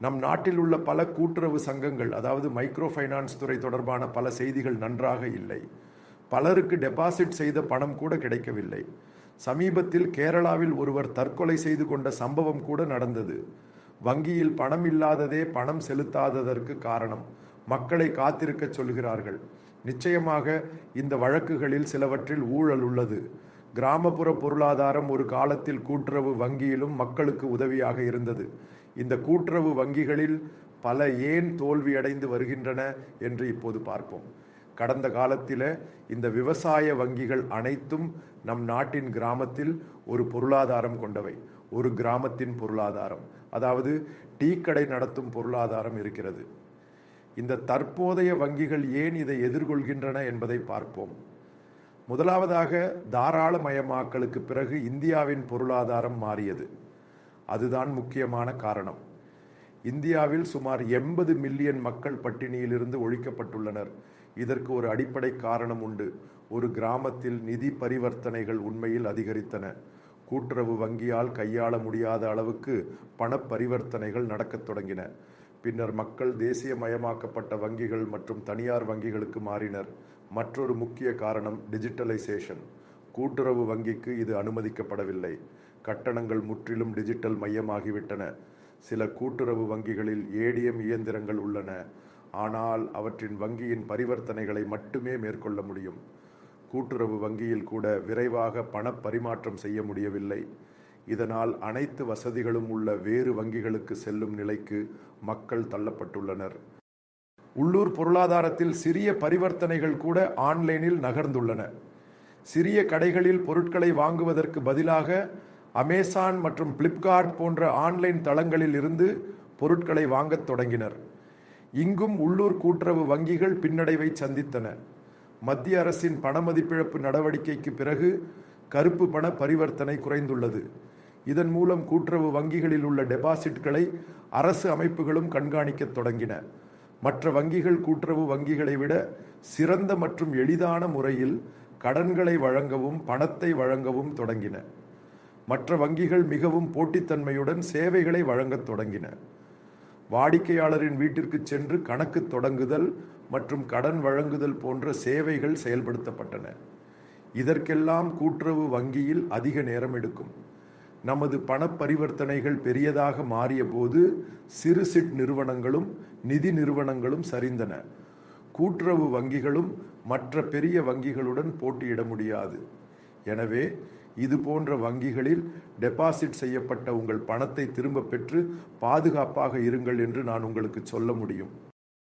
நம் நாட்டில் உள்ள பல கூட்டுறவு சங்கங்கள் அதாவது மைக்ரோ ஃபைனான்ஸ் துறை தொடர்பான பல செய்திகள் நன்றாக இல்லை. பலருக்கு டெபாசிட் செய்த பணம் கூட கிடைக்கவில்லை. சமீபத்தில் கேரளாவில் ஒருவர் தற்கொலை செய்து கொண்ட சம்பவம் கூட நடந்தது. வங்கியில் பணம் இல்லாததே பணம் செலுத்தாததற்கு காரணம். மக்களை காத்திருக்க சொல்கிறார்கள். நிச்சயமாக இந்த வழக்குகளில் சிலவற்றில் ஊழல் உள்ளது. கிராமப்புற பொருளாதாரம் ஒரு காலத்தில் கூட்டுறவு வங்கியிலும் மக்களுக்கு உதவியாக இருந்தது. இந்த கூட்டுறவு வங்கிகளில் பல ஏன் தோல்வியடைந்து வருகின்றன என்று இப்போது பார்ப்போம். கடந்த காலத்தில் இந்த விவசாய வங்கிகள் அனைத்தும் நம் நாட்டின் கிராமத்தில் ஒரு பொருளாதாரம் கொண்டவை. ஒரு கிராமத்தின் பொருளாதாரம். அதாவது டீ கடை நடத்தும் பொருளாதாரம் இருக்கிறது. இந்த தற்போதைய வங்கிகள் ஏன் இதை எதிர்கொள்கின்றன என்பதை பார்ப்போம். முதலாவதாக தாராளமயமாக்கலுக்கு பிறகு இந்தியாவின் பொருளாதாரம் மாறியது. அதுதான் முக்கியமான காரணம். இந்தியாவில் சுமார் எண்பது மில்லியன் மக்கள் பட்டினியிலிருந்து ஒழிக்கப்பட்டுள்ளனர். இதற்கு ஒரு அடிப்படை காரணம் உண்டு. ஒரு கிராமத்தில் நிதி பரிவர்த்தனைகள் உண்மையில் அதிகரித்தன. கூட்டுறவு வங்கியால் கையாள முடியாத அளவுக்கு பண பரிவர்த்தனைகள் நடக்கத் தொடங்கின. பின்னர் மக்கள் தேசியமயமாக்கப்பட்ட வங்கிகள் மற்றும் தனியார் வங்கிகளுக்கு மாறினர். மற்றொரு முக்கிய காரணம் டிஜிட்டலைசேஷன். கூட்டுறவு வங்கிக்கு இது அனுமதிக்கப்படவில்லை. கட்டணங்கள் முற்றிலும் டிஜிட்டல் மையமாகிவிட்டன. சில கூட்டுறவு வங்கிகளில் ஏடிஎம் இயந்திரங்கள் உள்ளன. ஆனால் அவற்றின் வங்கியின் பரிவர்த்தனைகளை மட்டுமே மேற்கொள்ள முடியும். கூட்டுறவு வங்கியில் கூட விரைவாக பண பரிமாற்றம் செய்ய முடியவில்லை. இதனால் அனைத்து வசதிகளும் உள்ள வேறு வங்கிகளுக்கு செல்லும் நிலைக்கு மக்கள் தள்ளப்பட்டுள்ளனர். உள்ளூர் பொருளாதாரத்தில் சிறிய பரிவர்த்தனைகள் கூட ஆன்லைனில் நகர்ந்துள்ளன. சிறிய கடைகளில் பொருட்களை வாங்குவதற்கு பதிலாக அமேசான் மற்றும் பிளிப்கார்ட் போன்ற ஆன்லைன் தளங்களில் இருந்து பொருட்களை வாங்கத் தொடங்கினர். இங்கும் உள்ளூர் கூட்டுறவு வங்கிகள் பின்னடைவை சந்தித்தன. மத்திய அரசின் பணமதிப்பிழப்பு நடவடிக்கைக்கு பிறகு கருப்பு பண பரிவர்த்தனை குறைந்துள்ளது. இதன் மூலம் கூட்டுறவு வங்கிகளில் உள்ள டெபாசிட்களை அரசு அமைப்புகளும் கண்காணிக்கத் தொடங்கின. மற்ற வங்கிகள் கூட்டுறவு வங்கிகளை விட சிறந்த மற்றும் எளிதான முறையில் கடன்களை வழங்கவும் பணத்தை வழங்கவும் தொடங்கின. மற்ற வங்கிகள் மிகவும் போட்டித்தன்மையுடன் சேவைகளை வழங்கத் தொடங்கின. வாடிக்கையாளரின் வீட்டிற்கு சென்று கணக்கு தொடங்குதல் மற்றும் கடன் வழங்குதல் போன்ற சேவைகள் செயல்படுத்தப்பட்டன. இதற்கெல்லாம் கூட்டுறவு வங்கியில் அதிக நேரம் எடுக்கும். நமது பண பரிவர்த்தனைகள் பெரியதாக மாறிய போது சிறு சிட் நிறுவனங்களும் நிதி நிறுவனங்களும் சரிந்தன. கூட்டுறவு வங்கிகளும் மற்ற பெரிய வங்கிகளுடன் போட்டியிட முடியாது. எனவே இது போன்ற வங்கிகளில் டெபாசிட் செய்யப்பட்ட உங்கள் பணத்தை திரும்ப பெற்று பாதுகாப்பாக இருங்கள் என்று நான் உங்களுக்கு சொல்ல முடியும்.